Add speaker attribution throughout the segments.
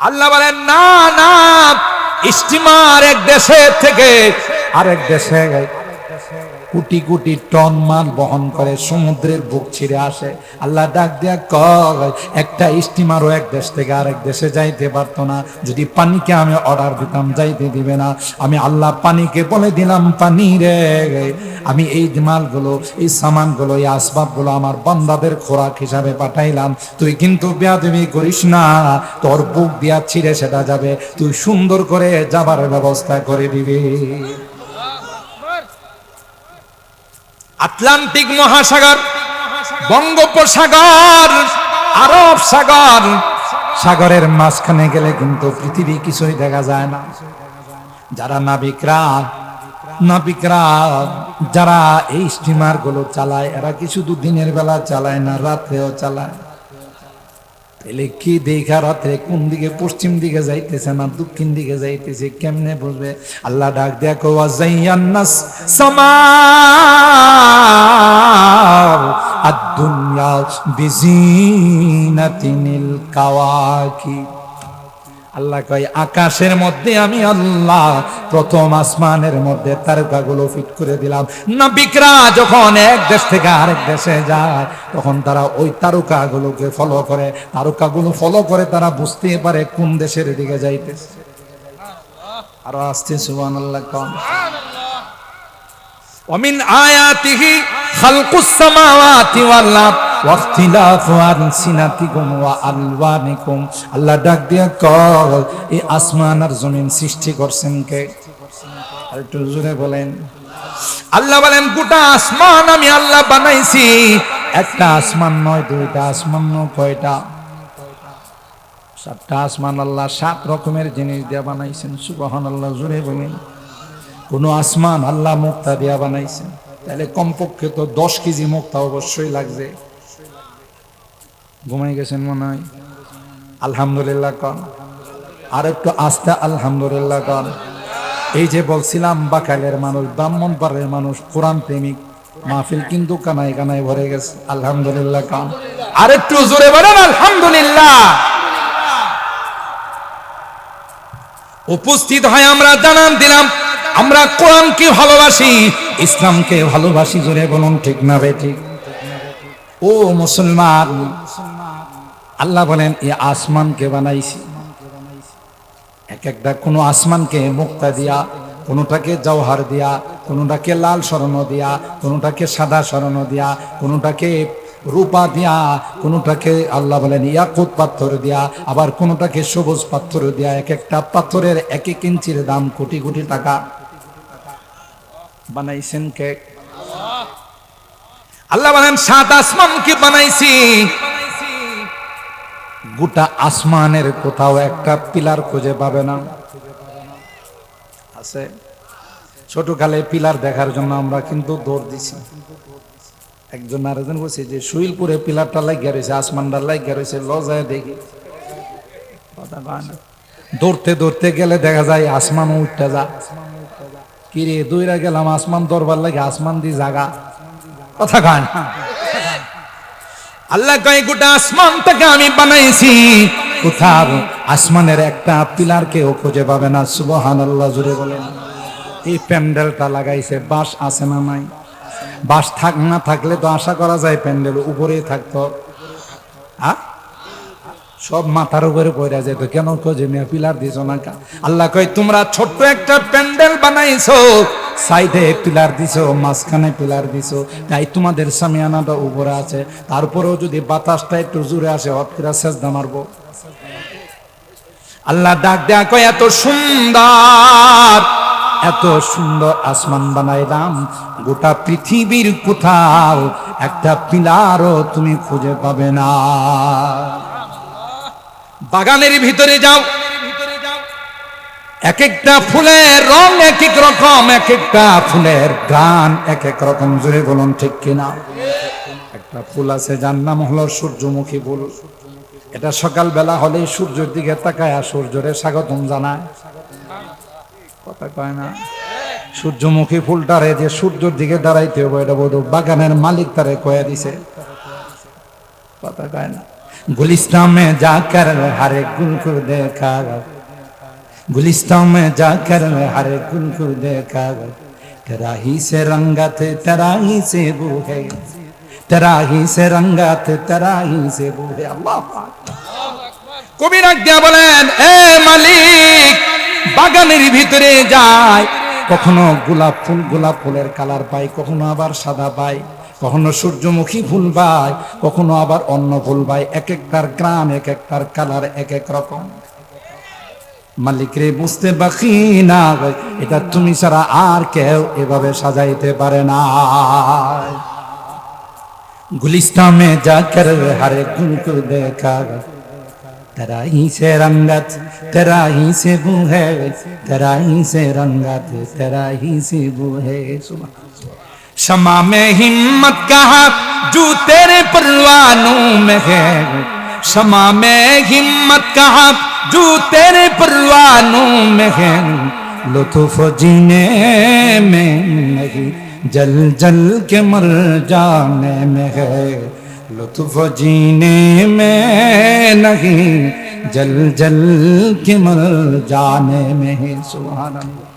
Speaker 1: আল্লাহ বলেন, না না স্টিমার এক দেশে থেকে আরেক দেশে কোটি কোটি টন মাল বহন করে, সমুদ্রের বুক ছিঁড়ে আসে। আল্লাহ ডাক দিয়া কয়, একটা স্টিমারও এক দেশ থেকে আরেক দেশে যাইতে পারতো না। যদি পানিকে আমি অর্ডার দিতাম, যাইতে দিবে না। আমি আল্লাহ পানিকে বলে দিলাম, পানি রে আমি এই মালগুলো এই সামানগুলো, এই আসবাবগুলো আমার বান্দাদের খোরাক হিসাবে পাঠাইলাম। তুই কিন্তু বেয়াদবি করিস না। তোর বুক দিয়া ছিঁড়ে সেটা যাবে। তুই সুন্দর করে যাবার ব্যবস্থা করে দিবি। আটলান্টিক মহাসাগর, বঙ্গোপসাগর, আরব সাগর, সাগরের মাঝখানে গেলে কিন্তু পৃথিবী কিছুই দেখা যায় না। যারা নাবিকরা নাবিকরা যারা এই স্টিমারগুলো চালায়, এরা কি শুধু দিনের বেলা চালায় না রাত্রেও চালায়? তাহলে কি দেখা রাত্রে কোন দিকে পশ্চিম দিকে যাইতেছে না দক্ষিণ দিকে যাইতেছে, কেমনে বুঝবে? আল্লাহ ডাক দেখো ওয়াজাইয়ান্নাস সামার আদ-দুনিয়া বিজিনাতিনিল কাওয়াকিব। আল্লাহ কয়, আকাশের মধ্যে আমি আল্লাহ প্রথম আসমানের মধ্যে তারকাগুলো ফিট করে দিলাম। নাবিকরা যখন এক দেশ থেকে আরেক দেশে যায়, তখন তারা ওই তারকাগুলোকে ফলো করে। তারকাগুলো ফলো করে তারা বুঝতে পারে কোন দেশের দিকে যাইতেছে। আরও আসছে সুবান আল্লাহ কন অমিন আয়াতিহি খালকুস সামাওয়াতি ওয়াল আরদ। আল্লাহ ডাক দিয়া কল, এই আসমান আর জমিন সৃষ্টি করছেন কে? আর একটু জোরে বলেন। আল্লাহ বলেন, গোটা আসমান আমি আল্লাহ বানাইছি। একটা আসমান নয়, দুইটা আসমান নয়, কয়টা? সাতটা আসমান আল্লাহ সাত রকমের জিনিস দিয়া বানাইছেন সুবহান আল্লাহ জোরে বলেন। কোন আসমান আল্লাহ মুক্তা দিয়া বানাইছেন। তাহলে কমপক্ষে তো দশ কেজি মুক্তা অবশ্যই লাগছে। ঘুমাই গেছেন মনে হয়? আলহামদুলিল্লাহ কন। আর একটু আস্তে আলহামদুলিল্লাহ কন। এই যে বলছিলাম, বাকালের মানুষ ব্রাহ্মণ পাড়ের মানুষ, কোরআন প্রেমিক, মাহফিল কিন্তু কানায় কানায় ভরে গেছে। আলহামদুলিল্লাহ কন। আর একটু জোরে বলেন, আলহামদুলিল্লাহ। উপস্থিত হয় আমরা, জানান দিলাম, আমরা কোরআনকে ভালোবাসি, ইসলামকে ভালোবাসি, জোরে বলুন, ঠিক না বে ঠিক? ও মুসলমান আল্লাহ বলেন এই আসমানকে বানাইছি। এক একটা কোনো আসমানকে মুক্তা দিয়া, কোনোটাকে জওহার দিয়া, কোনোটাকে লাল স্বর্ণ দিয়া, কোনোটাকে সাদা স্বর্ণ দিয়া, কোনোটাকে রূপা দিয়া, কোনোটাকে আল্লাহ বলেন ইয়াকুত পাথর দিয়া, আবার কোনোটাকে সবুজ পাথর দিয়া, এক একটা পাথরের এক এক ইঞ্চির দাম কোটি কোটি টাকা। বানাইছেন কে? আল্লাহ বলেন, সাত আসমানকে বানাইছি। গোটা আসমানের কোথাও একটা পিলার খুঁজে পাবে না। আছে। ছোটকালে পিলার দেখার জন্য আমরা কিন্তু দৌড় দিছি। একজন আরেকজন বলছে যে সুইলপুরে পিলারটা লাগিয়ে রয়েছে, আসমানটা লাগিয়ে রয়েছে লজায় দেখি। দৌড়তে দৌড়তে গেলে দেখা যায় আসমান উঠতে যা কিরে দইরা গেলাম, আসমান দরবার লাগে, আসমান দি জাগা। কথা কয় না। আল্লাহ কয়, গোটা আসমানটাকে আমি বানাইছি। কোথাও আসমানের একটা পিলার কেউ খুঁজে পাবে না সুবহান আল্লাহ জুড়ে বলেন। এই প্যান্ডেলটা লাগাইছে, বাঁশ আছে না নাই? বাঁশ থাক না থাকলে তো আশা করা যায় প্যান্ডেল উপরেই থাকতো। হ্যাঁ সব মাথার উপরে পড়ে যেত, কেন খোঁজে মেয়ে পিলার দিছ না? আল্লাহ কয়, তোমরা ছোট্ট একটা প্যান্ডেল বানাইছো সাইডে পিলার দিছো, মাঝখানে পিলার দিছো। তাই তোমাদের সামিয়ানাটা উপরে আছে। তারপরেও যদি বাতাসটা একটু জুড়ে আসে অতকিরা সেজদা মারবো। আল্লাহ ডাক দেয়া কয়, এত সুন্দর এত সুন্দর আসমান বানাইলাম। গোটা পৃথিবীর কোথাও একটা পিলারও তুমি খুঁজে পাবে না। বাগানের ভিতরে যাও। এক একটা ফুলের রং এক এক রকম এক একটা ফুলের গান এক এক রকম। জুড়ে বলুন, ঠিক কিনা? একটা ফুল আছে, যার নাম হলো সূর্যমুখী ফুল। এটা সকালবেলা হলে সূর্যের দিকে তাকায় সূর্যরে স্বাগতম জানায়। কথা কয় না? সূর্যমুখী ফুলটারে যে সূর্যের দিকে দাঁড়াইতে হবে এটা বোধ বাগানের মালিক তারে কয়া দিছে। কথা কয় না? গুলিস্তামে যা কার হারে গুল দেখা गुलिस्तान में जाकर हर एक गुल को देखा तेरा ही से रंगत तेरा ही से बू है तेरा ही से रंगत तेरा ही से बू है अल्लाह কবি রাখ দিয়া বলেন এ মালিক বাগানের ভিতরে যায় কখনো গোলাপ ফুল গোলাপ ফুলের কালার পাই কখনো আবার সাদা পাই কখনো সূর্যমুখী ফুল পাই কখনো আবার অন্য ফুল পাই এক একটার গ্রাম এক একটার কালার এক এক রকম মালিক রে বুঝতে বাকি না এটা তুমি ছাড়া আর কেউ এভাবে সাজাইতে পারে না गुलिस्तान में जाकर हर एक गुल को देखा तेरा ही से रंगत तेरा ही से बू है तेरा ही से रंगत तेरा ही से बू है सुबह शमा में हिम्मत कहा जो तेरे परवानों में है शमा में हिम्मत कहा जो तेरे परवानों में है लुत्फ जीने में नहीं जल जल के मर जाने में है लुत्फ जीने में नहीं जल जल के मर जाने में है सुभान अल्लाह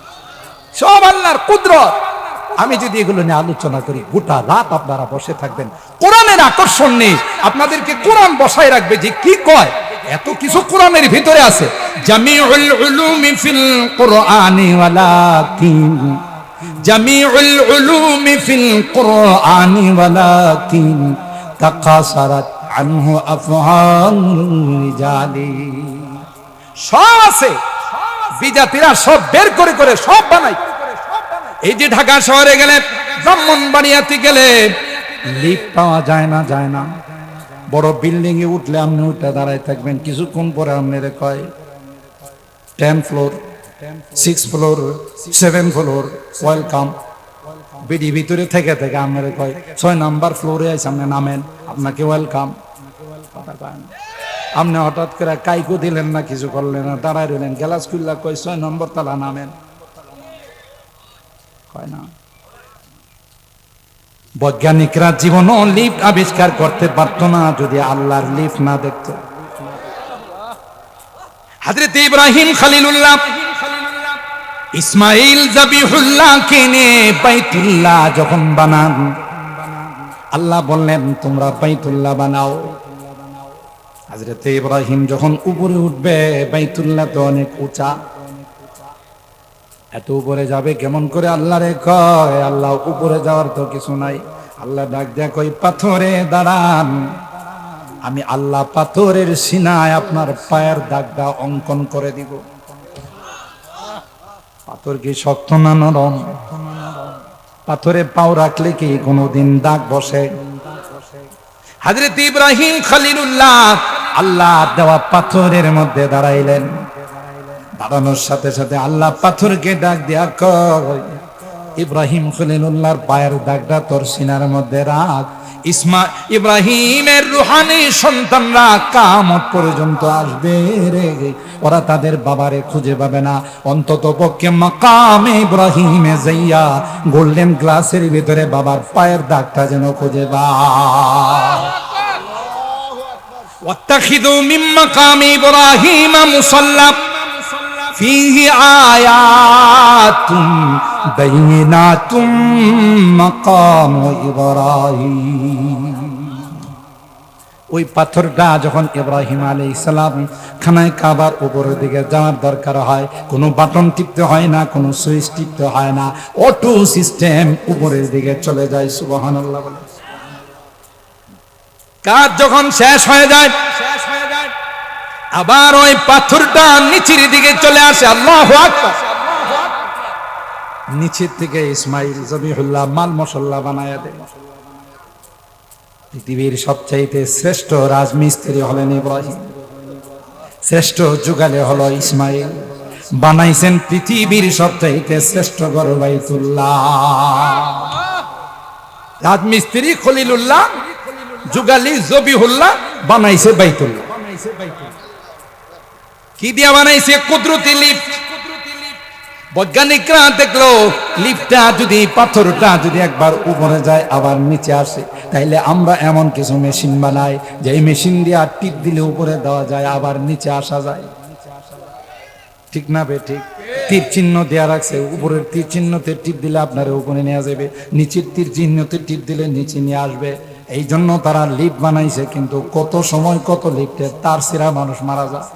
Speaker 1: সব আল্লাহর কুদরত আমি যদি এগুলো নিয়ে আলোচনা করি গোটা রাত আপনারা বসে থাকবেন কোরআনের আকর্ষণ নেই আপনাদেরকে কোরআন বসায় রাখবে যে কি কয় এত কিছু কোরআনের ভিতরে আছে। জামিউল সব আছে। সব বের করে করে সব বানাই এই যে ঢাকা শহরে গেলে ব্রাহ্মণ ব্রাহ্মণবাড়িয়াতে গেলে লিফট পাওয়া যায় না যায় না। বড় বিল্ডিং এ উঠলে আপনি উঠে দাঁড়ায় থাকবেন। কিছুক্ষণ পরে আপনার কয় ten floor six floor seven floor welcome BD ভিতরে থেকে থেকে আপনার কয়, ছয় নাম্বার ফ্লোরে আপনি নামেন, আপনাকে ওয়েলকাম আপনি হঠাৎ করে কাইকো দিলেন না, কিছু করলেন না, দাঁড়ায় রইলেন। গ্লাস খুললা কয়, ছয় নম্বর তালা নামেন। কয় না। বৈজ্ঞানিকরা জীবনও লিফট আবিষ্কার করতে পারত না যদি আল্লাহর লিফট না দেখত। হাজরত ইব্রাহিম খালিলুল্লাহ ইসমাইল জাবিহুল্লাহ কিনে বাইতুল্লাহ যখন বানান, আল্লাহ বললেন, তোমরা বাইতুল্লাহ বানাও। হাজরত ইব্রাহিম যখন উপরে উঠবে, বাইতুল্লাহ তো অনেক উঁচা। এত উপরে যাবে কেমন করে আল্লাহ রে কয়? আল্লাহ উপরে যাওয়ার তো কিছু নাই। আল্লাহ ডাক দেয়া কই পাথরে দাঁড়ান। আমি আল্লাহ পাথরের সিনায় আপনার পায়ের দাগটা অঙ্কন করে দিব। পাথর কি শক্ত না নরম? পাথরে পাও রাখলে কি কোনোদিন দাগ বসে? হাজরত ইব্রাহিম খলিলুল্লাহ আল্লাহ দেওয়া পাথরের মধ্যে দাঁড়াইলেন। দাঁড়ানোর সাথে সাথে আল্লাহ পাথরকে ডাক দিয়া কয় ইব্রাহিম খলিলুল্লাহর পায়ের দাগটা তোর সিনার মধ্যে রাখ ইসমা ইব্রাহিমের রুহানি সন্তানরা কামত পর্যন্ত আসবে রে ওরা তাদের বাবারে খুঁজে পাবে না অন্তত পক্ষে মাকামে ইব্রাহিমে যাইয়া গোল্ডেন গ্লাসের ভিতরে বাবার পায়ের দাগটা যেন খুঁজে বা واتخذوا من مقام إبراهيم مصلى فيه آيات بينات مقام إبراهيم ওই পাথরটা যখন ইব্রাহিম আলী ইসলাম খানায় কাবার উপরের দিকে যাওয়ার দরকার হয় কোনো বাটন টিপতে হয় না কোনো সুইচ টিপতে হয় না অটো সিস্টেম উপরের দিকে চলে যায় সুবহানাল্লাহ বলে কাজ যখন শেষ হয়ে যায় আবার ওই পাথরটা নিচের দিকে চলে আসে। আল্লাহ নিচের থেকে ইসমাইল জবিহুল্লাহ মাল মশল্লা বানায় দেয়। পৃথিবীর সবচাইতে শ্রেষ্ঠ রাজমিস্ত্রি হলেন ইব্রাহিম। শ্রেষ্ঠ যুগালে হলো ইসমাইল। বানাইছেন পৃথিবীর সবচাইতে শ্রেষ্ঠ গরবাইতুল্লাহ রাজমিস্ত্রি খলিলুল্লাহ, যুগালি জবিহুল্লাহ বানাইছে বাইতুল্লাহ। কি দিয়া বানাইছে? কুদরতি লিফট। বৈজ্ঞানিকরা দেখল, লিফটটা যদি, পাথরটা যদি একবার উপরে যায়, আবার নিচে আসে, তাইলে আমরা এমন কিছু মেশিন বানাই যে এই মেশিন দিয়ে টিপ দিলে উপরে দেওয়া যায়, আবার নিচে আসা যায়। ঠিক না বে, ঠিক? তীর চিহ্ন দেওয়া রাখছে, উপরের তীর চিহ্নতে টিপ দিলে আপনার উপরে নেওয়া যাবে, নিচের তীর চিহ্নতে টিপ দিলে নিচে নিয়ে আসবে। এই জন্য তারা লিফট বানাইছে, কিন্তু কত সময় কত লিফটের তার সিরা মানুষ মারা যায়।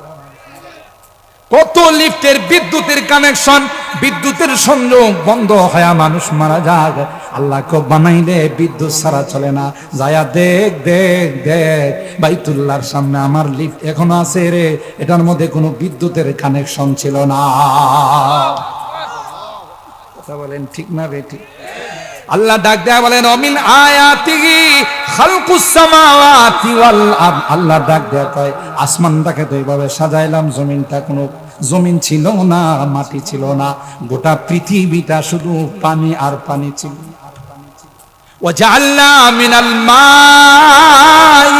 Speaker 1: কত লিফটের বিদ্যুতের কানেকশন, বিদ্যুতের সংযোগ বন্ধ হয়ে মানুষ মারা যায় আল্লাহকে বানাইলে বিদ্যুৎ ছাড়া চলে না। যায়া দেখ দেখ দেখ। বাইতুল্লাহর সামনে আমার লিফট এখনও আছে রে। এটার মধ্যে কোনো বিদ্যুতের কানেকশন ছিল না। কথা বলেন ঠিক না বেটি আল্লাহ ডাক দেয়া বলেন, অমিন সামাওয়াতি ওয়াল আল্লাহ ডাক দেয়া কয়, আসমানটাকে তো এইভাবে সাজাইলাম, জমিনটা কোনো, জমিন ছিল না, মাটি ছিল না, গোটা পৃথিবীটা শুধু পানি আর পানি ছিল। ওয়াজআলনা মিনাল মাই